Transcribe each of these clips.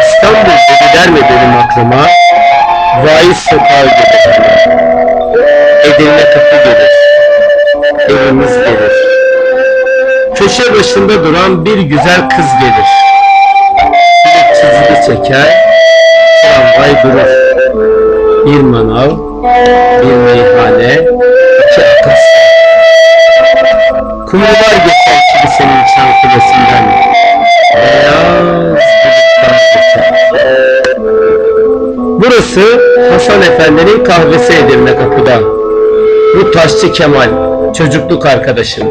İstanbul dediler mi benim aklıma? Vaiz sokağı gelir. Edirne kapı gelir. Evimiz gelir. Köşe başında duran bir güzel kız gelir. Bir çizgi çeker, tramvay durur. Bir manav, bir meyhane, iki akas. Kumrular Burası Hasan Efendi'nin kahvesi Edirne kapıda. Bu Taşçı Kemal, çocukluk arkadaşım.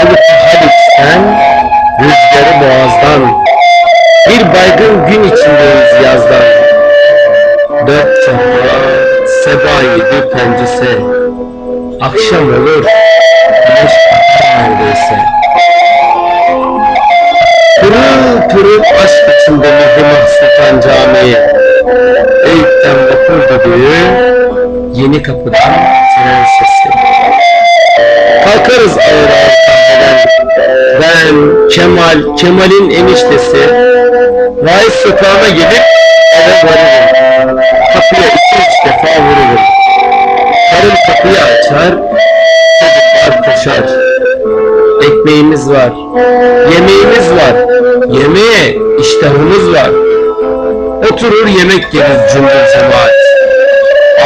Bulutu Haliç'ten, rüzgarı boğazdan. Bir baygın gün içindeyiz yazdan. Dört çapa, seba yedi pencese. Akşam olur, güneş batar neredeyse. Pırıl pırıl aşk içinde Mihrimah Sultan Camii. Eyüp'ten vapur düdüğü, yeni kapıdan tren sesi. Kalkarız ağır ağır. Ben, Kemal, Kemal'in eniştesi. Vaiz sokağına gelip eve varırım. Kapıya iki üç defa vururum. Karım kapıyı açar, çocuklar koşar. Ekmeğimiz var, yemeğimiz var, yemeğe iştahımız var. Oturur yemek yeriz cümbür cemaat.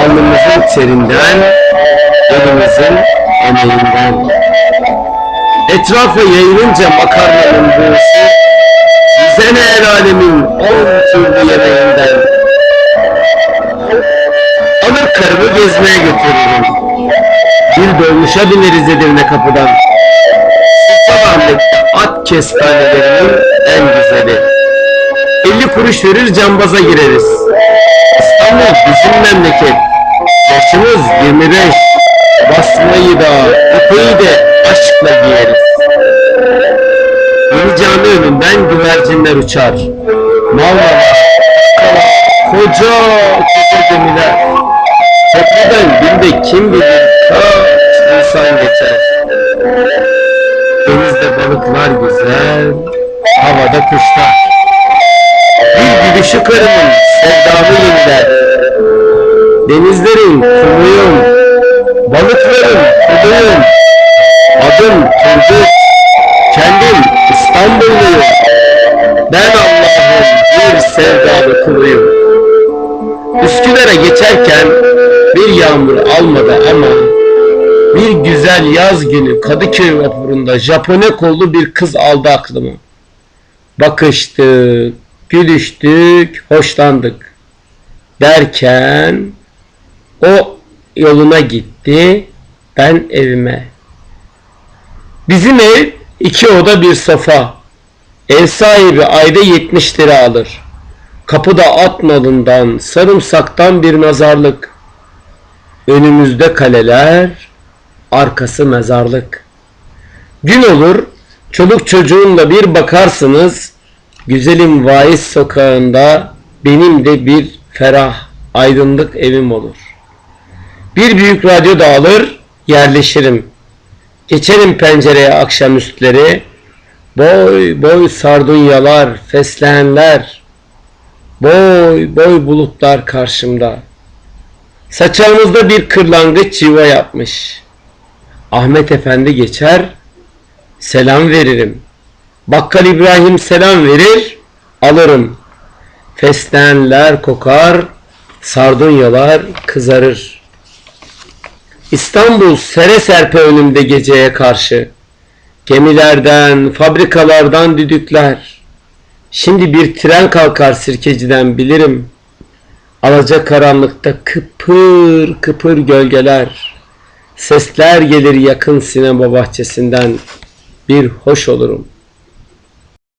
Alnımızın terinden, elimizin emeğinden. Etrafa yayılınca makarnanın buğusu, bize ne el alemin on türlü yemeğinden. Alır karımı gezmeye götürürüm. Bir dolmuşa bineriz Edirne kapıdan. Sultanahmet'te at kestanelerinin en güzeli. 50 kuruş verir cambaza gireriz. İstanbul bizim memleket. Yaşımız 25. Basmayı da, ipeyi de aşkla giyeriz. Yeni cami önünden güvercinler uçar. Akkala, koca koca gemiler. Köprüden günde kim bilir kaç insan geçer. Denizde balıklar güzel, havada kuşlar. Gülüşü karımın sevdamı yeniler. Denizlerin kumuyum, balıkların kuluyum. Adım Turgut, kendim İstanbulluyum. Ben Allah'ın bir sevdalı kuluyum. Üsküdar'a geçerken bir yağmur almadı ama bir güzel yaz günü Kadıköy vapurunda Japone kollu bir kız aldı aklımı. Bakıştık, gülüştük, hoşlandık. Derken o yoluna gitti, ben evime. Bizim ev iki oda bir sofa. Ev sahibi ayda 70 lira alır. Kapıda at malından, sarımsaktan bir nazarlık. Önümüzde kaleler, arkası mezarlık. Gün olur, çoluk çocuğunla bir bakarsınız, güzelim vaiz sokağında benim de bir ferah, aydınlık evim olur. Bir büyük radyo da alır, yerleşirim. Geçerim pencereye akşamüstleri, boy boy sardunyalar, fesleğenler, boy boy bulutlar karşımda. Saçağımızda bir kırlangıç yuva yapmış. Ahmet Efendi geçer, selam veririm. Bakkal İbrahim selam verir, alırım. Fesleğenler kokar, sardunyalar kızarır. İstanbul sere serpe önümde geceye karşı. Gemilerden, fabrikalardan düdükler. Şimdi bir tren kalkar sirkeciden bilirim. Alaca karanlıkta kıpır kıpır gölgeler. Sesler gelir yakın sinema bahçesinden. Bir hoş olurum.